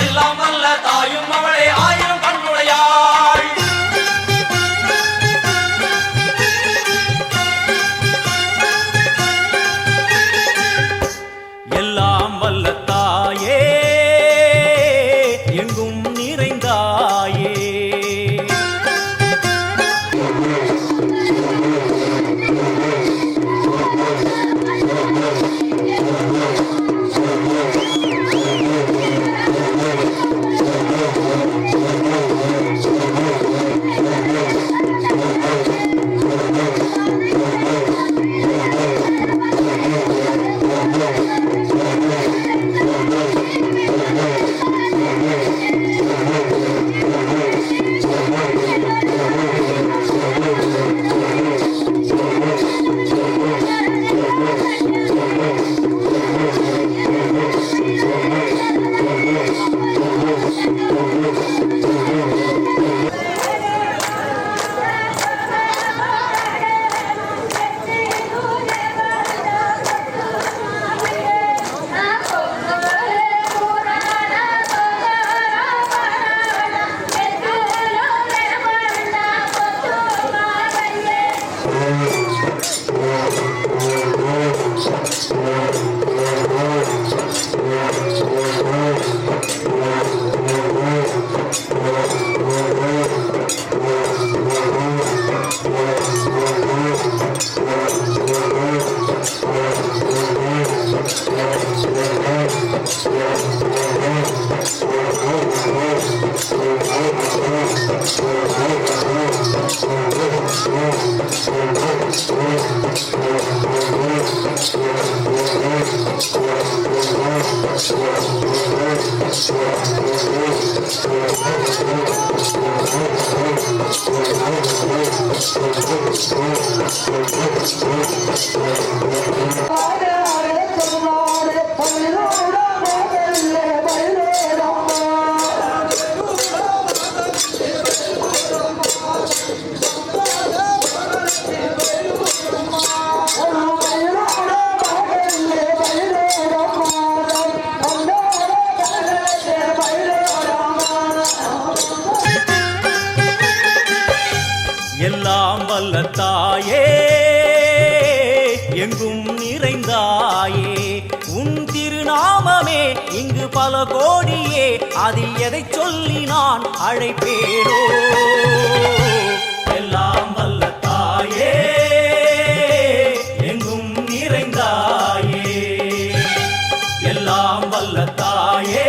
எல்லாம் நல்ல தாயும் Hare Hare Hare அதில் எதை சொல்லி நான் அழைப்பேனோ? எல்லாம் வல்ல தாயே எங்கும் நிறைந்தாயே. எல்லாம் வல்ல தாயே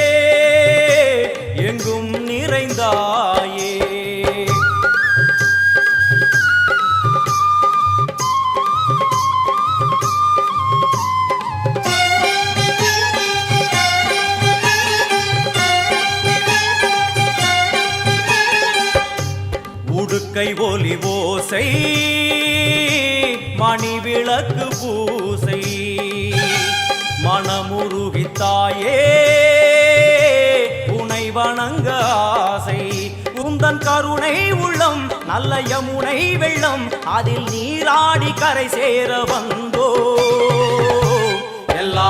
நல்ல யமுனை வெள்ளம் அதில் நீராடி கரை சேர வந்தோ எல்லா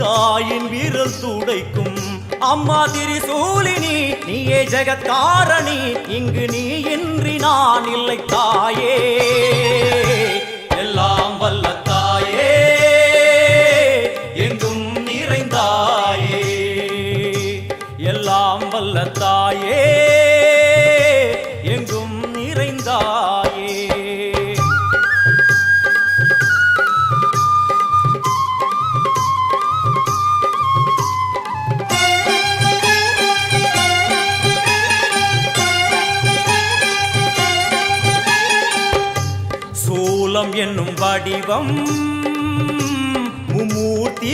தாயின் வீரல் துடைக்கும். அம்மா திரிசூலினி நீயே ஜெகத்காரணி. இங்கு நீ இன்றி நான் இல்லை தாயே.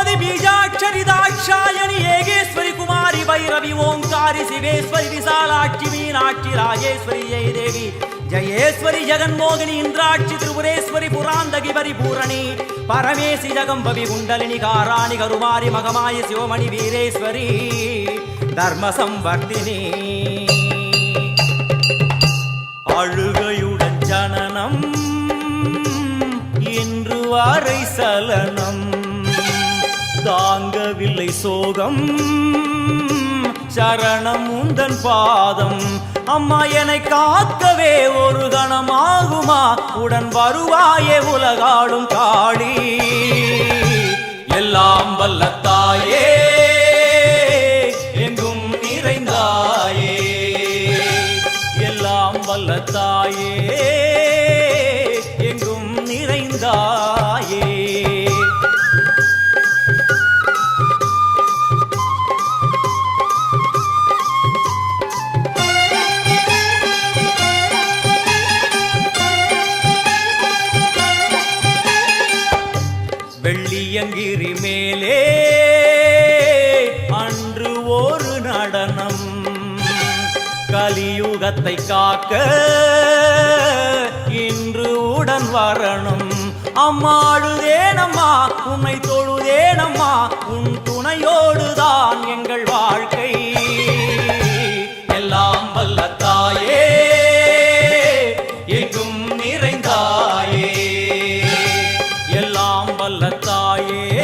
கோதி பீஜாட்சரி தாட்சாயணி ஏகேஸ்வரி குமாரி பைரவி ஓங்காரி சிவேஸ்வரி விசாலாட்சி மீனாட்சி ராஜேஸ்வரி ஜெய தேவி ஜெயேஸ்வரி ஜெகன்மோகினி இந்திராட்சி திரிபுரேஸ்வரி புராந்தகி பரிபூரணி பரமேசி ஜகம்பவி குண்டலினி காராணி கருமாரி மகமாய சிவமணி வீரேஸ்வரி தர்ம சம்வர்த்தினி அழுகையுடன் ஜனனம் இன்று வாரை சலனம் தாங்கவில்லை சோகம். சரணம் உந்தன் பாதம். அம்மா என்னை காக்கவே ஒரு கணமாகுமா? உடன் வருவாயே உலகாடும் காளி. எல்லாம் வல்லத்தாயே கலியுகத்தை காக்க இன்று உடன் வரணும். அம்மாழுதேனம்மா உன்னை தொழுதேனம்மா உன் துணையோடுதான் எங்கள் வாழ்க்கை. எல்லாம் வல்லத்தாயே எங்கும் நிறைந்தாயே. எல்லாம் வல்லத்தாயே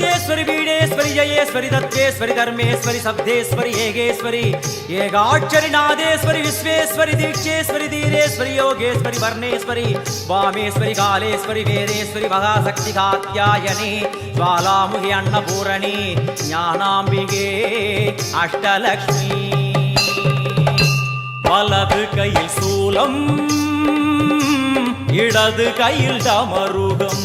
வெங்கடேஸ்வரி பீடேஸ்வரி ஜெயேஸ்வரி தத்வேஸ்வரி தர்மேஸ்வரி சப்தேஸ்வரி ஏகேஸ்வரி ஏகாட்சரி நாதேஸ்வரி விஸ்வேஸ்வரி தீட்சேஸ்வரி தீரேஸ்வரி யோகேஸ்வரி வர்ணேஸ்வரி வாமேஸ்வரி காலேஸ்வரி வேதேஸ்வரி மகாசக்தி காத்தியாயனி பாலாமுகி அன்னபூரணி ஞானாம்பிகே அஷ்டலக்ஷ்மி. வலது கையில் சூலம் இடது கையில் டமருகம்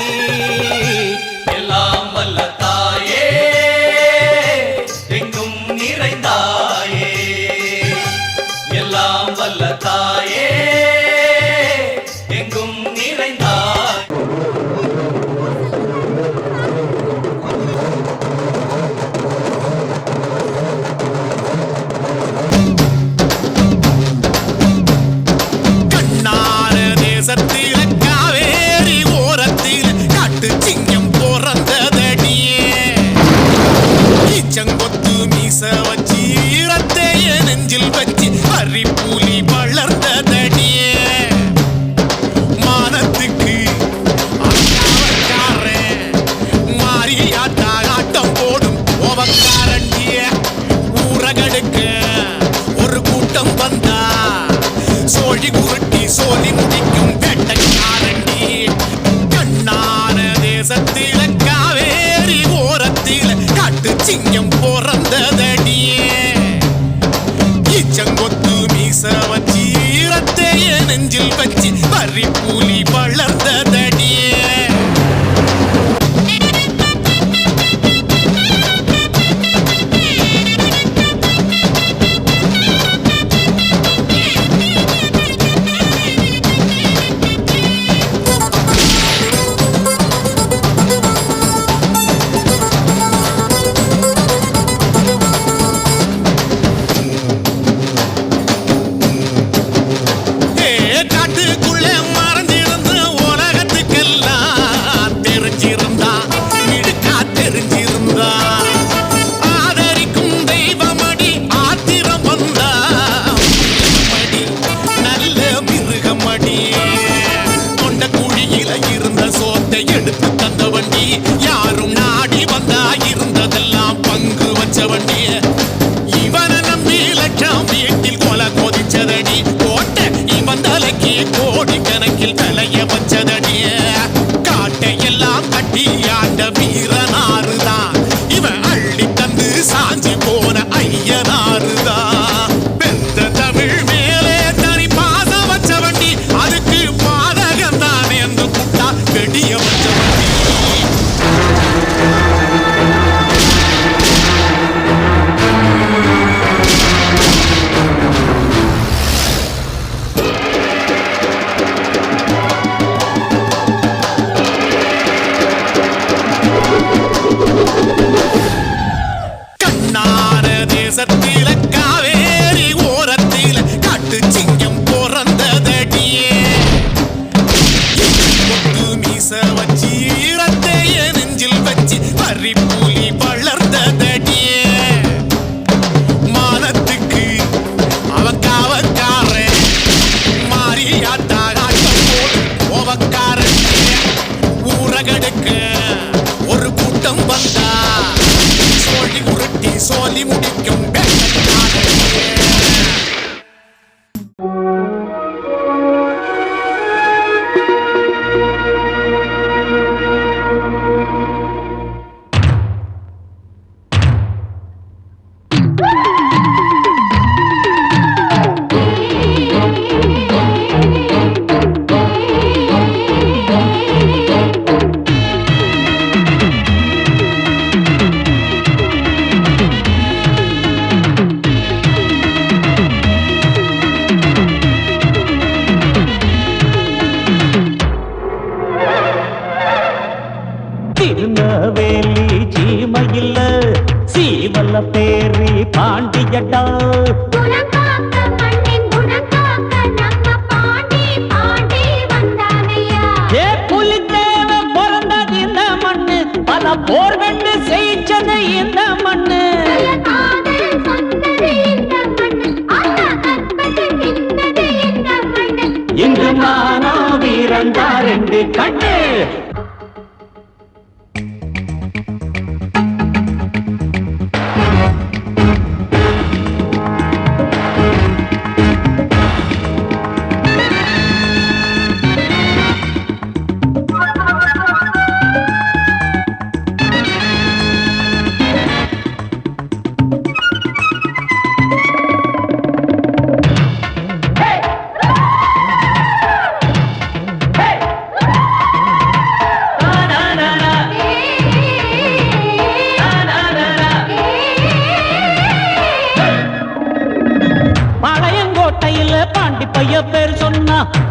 கடை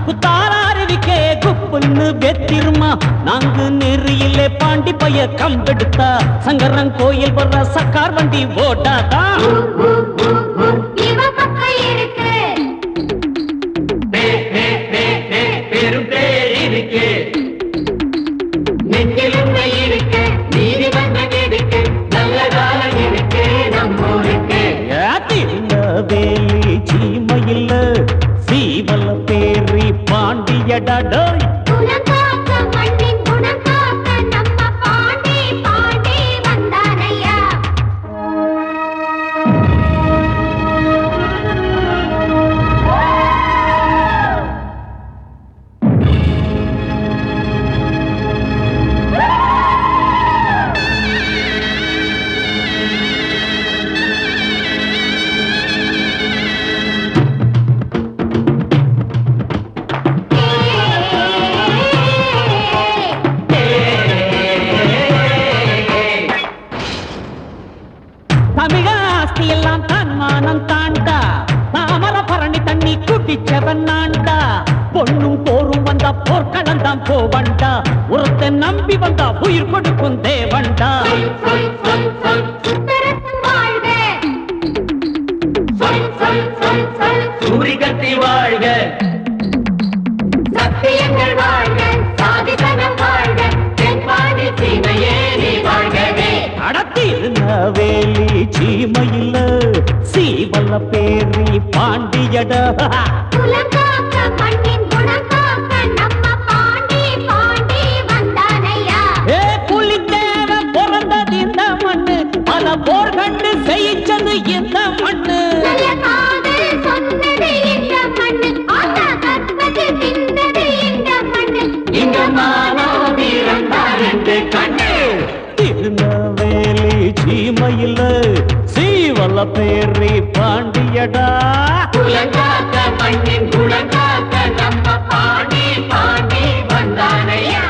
குத்தாராருவிக்கே குப்புன்னு வெத்திருமா? நாங்கு நெறியிலே பாண்டி பைய கம்பெடுத்தா. சங்கரன் கோயில் வர்ற சக்கார் வண்டி ஓட்டாதான் దాడ நம்பி வந்தா உயிர் கொடுக்கும் தேவன்டா. சூரி கட்டி வாழ்க. சத்தியங்கள் வாழ்க வேலி சீமையில் சீவல பேரி பாண்டியடா. பல பேரி பாண்டியடா. உலகாத்த மண்ணின் உலகாத்த நம்ம பாடி பாடி வந்தானையா.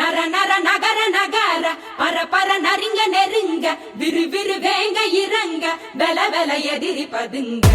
நர நர நகர நகர பர பர நரிங்க நெருங்க விறு விறு வேங்க இறங்க வெல வெல எதிரி பதுங்க.